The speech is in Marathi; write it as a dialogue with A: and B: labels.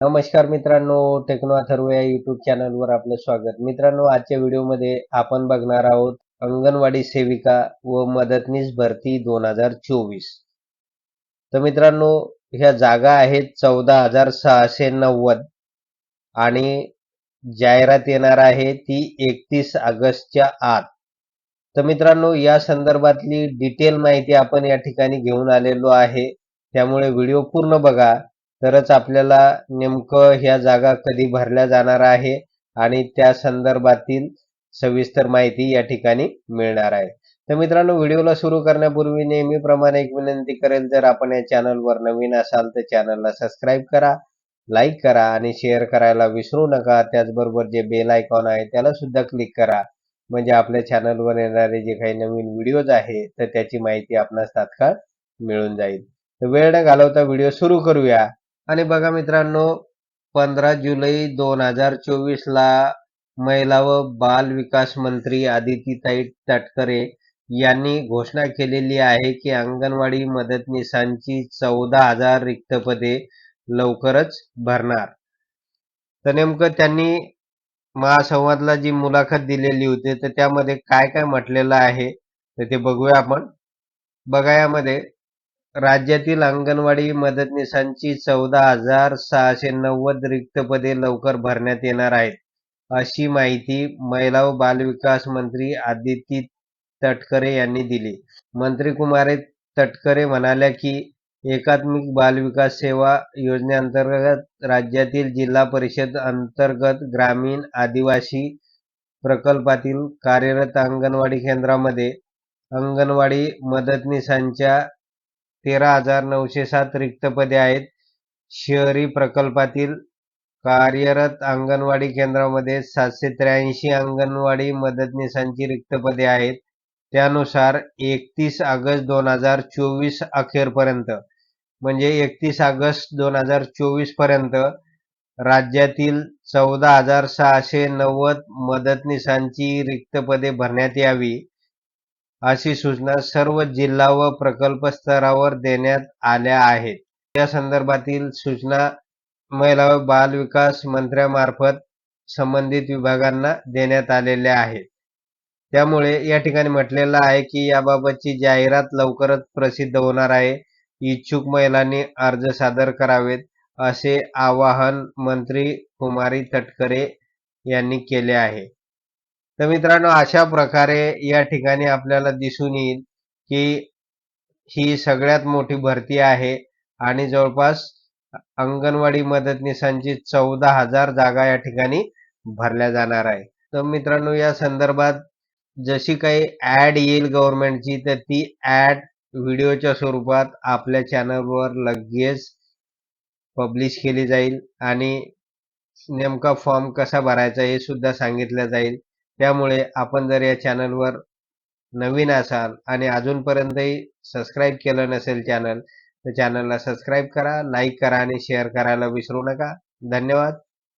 A: नमस्कार मित्रांनो टेक्नो अथर्व या युट्यूब चॅनलवर आपलं स्वागत. मित्रांनो आजच्या व्हिडिओमध्ये आपण बघणार आहोत अंगणवाडी सेविका व मदतनीस भरती दोन हजार चोवीस. तर मित्रांनो ह्या जागा आहेत चौदा हजार सहाशे नव्वद आणि जाहिरात येणार आहे ती एकतीस ऑगस्टच्या आत. तर मित्रांनो या संदर्भातली डिटेल माहिती आपण या ठिकाणी घेऊन आलेलो आहे. त्यामुळे व्हिडिओ पूर्ण बघा. तरच आपल्याला नेमकं ह्या जागा कधी भरल्या जाणार आहे आणि त्या संदर्भातील सविस्तर माहिती या ठिकाणी मिळणार आहे. तर मित्रांनो व्हिडिओला सुरू करण्यापूर्वी नेहमीप्रमाणे एक विनंती करेल जर आपण या चॅनलवर नवीन असाल तर चॅनलला सबस्क्राईब करा लाईक करा आणि शेअर करायला विसरू नका. त्याचबरोबर जे बेल आयकॉन आहे त्याला सुद्धा क्लिक करा. म्हणजे आपल्या चॅनलवर येणारे जे काही नवीन व्हिडिओज आहे तर त्याची माहिती आपणास तात्काळ मिळून जाईल. तर वेळ न घालवता व्हिडिओ सुरू करूया. आणि बघा मित्रांनो पंधरा जुलै दोन हजार चोवीसला महिला व बाल विकास मंत्री आदितीताई तटकरे यांनी घोषणा केलेली आहे की अंगणवाडी मदतनीसांची चौदा हजार रिक्त पदे लवकरच भरणार. तर नेमकं त्यांनी महासंवादला जी मुलाखत दिलेली होती तर त्यामध्ये काय काय म्हटलेलं आहे तर ते बघूया आपण. बघा यामध्ये राज्यातील अंगणवाडी मदतनीसांची चौदा हजार सहाशे नव्वद रिक्त पदे लवकर भरण्यात येणार आहेत. अशी माहिती महिला व बालविकास मंत्री आदिती तटकरे यांनी दिली. मंत्री कुमारे तटकरे म्हणाल्या की एकात्मिक बालविकास सेवा योजनेअंतर्गत राज्यातील जिल्हा परिषद अंतर्गत ग्रामीण आदिवासी प्रकल्पातील कार्यरत अंगणवाडी केंद्रामध्ये अंगणवाडी मदतनीसांच्या तेरा हजार नऊशे सात रिक्त पदे आहेत. शहरी प्रकल्पातील कार्यरत अंगणवाडी केंद्रामध्ये सातशे त्र्याऐंशी अंगणवाडी मदतनीसांची रिक्त पदे आहेत. त्यानुसार एकतीस ऑगस्ट दोन हजार चोवीस अखेरपर्यंत म्हणजे एकतीस ऑगस्ट दोन हजार चोवीसपर्यंत राज्यातील चौदा हजार सहाशे नव्वद मदतनीसांची रिक्त पदे भरण्यात यावी. अशी सूचना सर्व जिल्हा व प्रकल्प स्तरावर देण्यात आल्या आहेत. या संदर्भातील सूचना महिला व बाल विकास मंत्र्यामार्फत संबंधित विभागांना देण्यात आलेल्या आहेत. त्यामुळे या ठिकाणी म्हटलेलं आहे की याबाबतची जाहिरात लवकरच प्रसिद्ध होणार आहे. इच्छुक महिलांनी अर्ज सादर करावेत असे आवाहन मंत्री कुमारी तटकरे यांनी केले आहे. तर मित्रांनो अशा प्रकारे या ठिकाणी आपल्याला दिसून येईल की ही सगळ्यात मोठी भरती आहे आणि जवळपास अंगणवाडी मदतनीसांची चौदा हजार जागा या ठिकाणी भरल्या जाणार आहे. तर मित्रांनो या संदर्भात जशी काही ॲड येईल गव्हर्नमेंटची तर ती ॲड व्हिडिओच्या स्वरूपात आपल्या चॅनलवर लगेच पब्लिश केली जाईल आणि नेमका फॉर्म कसा भरायचा हे सुद्धा सांगितलं जाईल. त्यामुळे आपण जर या चॅनलवर नवीन असाल आणि अजूनपर्यंतही सबस्क्राईब केलं नसेल चॅनल तर चॅनलला सबस्क्राईब करा लाईक करा आणि शेअर करायला विसरू नका. धन्यवाद.